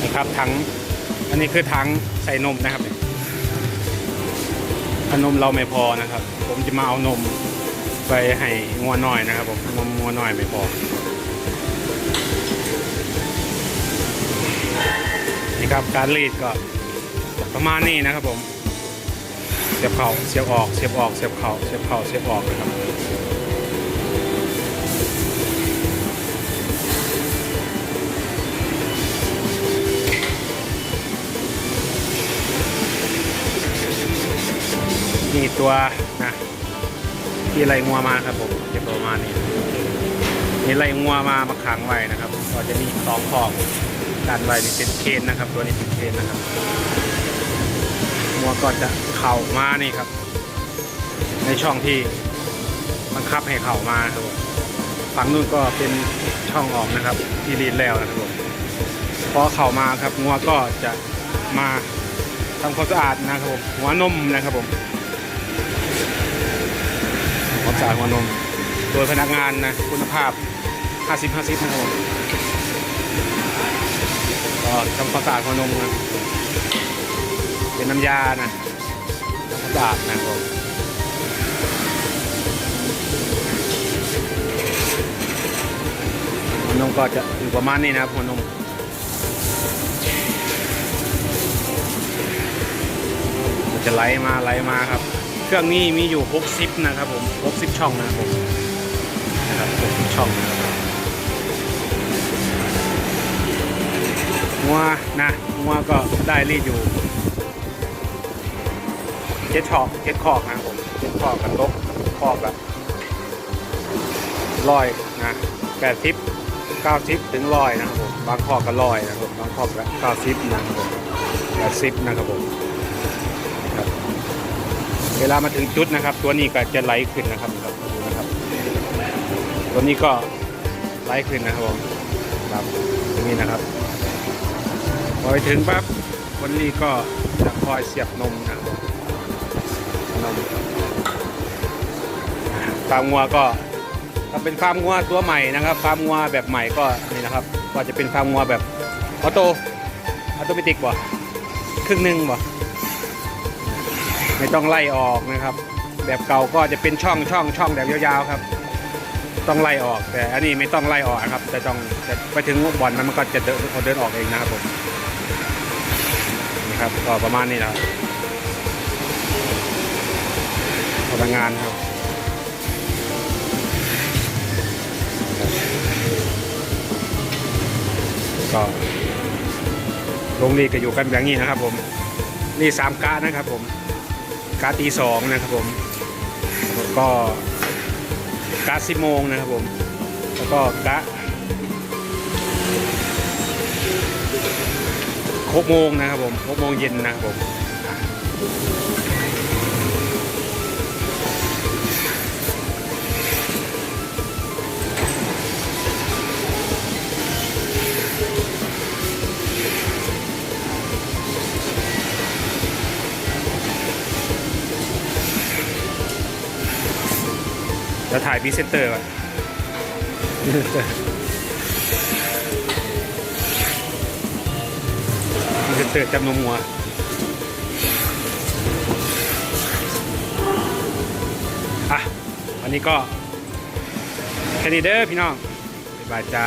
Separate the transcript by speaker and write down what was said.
Speaker 1: นี่ครับทั้งอันนี้คือทั้งใส่นมนะครับถ้านมเราไม่พอนะครับ ผมจะมาเอานมไปให้งัวน้อยนะครับผมงัวงัวน้อยไม่พอ นี่ครับการรีดก็ประมาณนี้นะครับผม เสียบเข่าเสียบออกเสียบออกเสียบเข่าเสียบเข่าเสียบออกนะครับนี่ตัวนะที่ไล่งัวมาครับผมเก็บประมาณนี้นี่ไล่งัวมามาขังไว้นะครับ ก็จะมีสองขอบ ด้านไว้นี่เป็นเคนนะครับ ตัวนี้เป็นเคนนะครับงัวก็จะเข่ามานี่ครับ ในช่องที่บังคับให้เข่ามาครับผมฝั่งนู้นก็เป็นช่องออกนะครับ ที่รีดแล้วนะครับผมพอเข่ามาครับงัวก็จะมาทำความสะอาดนะครับผมหัวนมนะครับผมความสะอาดหัวนม โดยพนักงานนะคุณภาพ 50 50นะครับผม ก็ทำความสะอาดหัวนมนะเป็นน้ำยานะทำความสะอาดนะครับผมหัวนมก็จะอยู่ประมาณนี้นะครับหัวนมจะไหลมาไหลมาครับ เครื่องนี้มีอยู่ 60 นะครับผม 60 ช่องนะครับผมนะครับ60 ช่องนะครับ งัวนะงัวก็ได้รีดอยู่เจ็ดชองเจ็ดขอกนะครับผมเจ็ดขอกกับตกขอกแบบร้อยนะแปดสิบเก้าสิบถึงร้อยนะครับผมบางขอกก็ร้อยนะครับผมบางขอกก็เก้าสิบนะครับผมแปดสิบนะครับผมเวลามาถึงจุดนะครับ ตัวนี้ก็จะไหลขึ้นนะครับครับดูนะครับ ตัวนี้ก็ไหลขึ้นนะครับผมครับนี้นะครับ อไปถึงปั๊บคนนี้ก็จะคอยเสียบนมนะนมฟาร์มงัวก็ถ้าเป็นฟาร์มงัวตัวใหม่นะครับฟาร์มงัวแบบใหม่ก็นี่นะครับ ก็จะเป็นฟาร์มงัวแบบออโต้ออโตเมติกบ่ครึ่งหนึ่งบ่ไม่ต้องไล่ออกนะครับ แบบเก่าก็จะเป็นช่องช่องช่องแบบยาวๆครับ ต้องไล่ออก แต่อันนี้ไม่ต้องไล่ออกนะครับจะต้องจะไปถึงบอลมันก็จะเดินเขาเดินออกเองนะครับผมนี่ครับก็ประมาณนี้นะครับพนักงานครับก็ลงรีก็อยู่กันแบบนี้นะครับผมนี่สามกะนะครับผมการตีสองนะครับผมก็ กาสิบโมงนะครับผม แล้วก็กะหกโมงนะครับผมหกโมงเย็นนะครับผม จะถ่ายพิเซนเตอร์ก่อนพิเซนเตอร์พรีเซนเตอร์จำนมหัวอะวันนี้ก็แค่นี้เด้อพี่น้องบ๊ายบายจ้า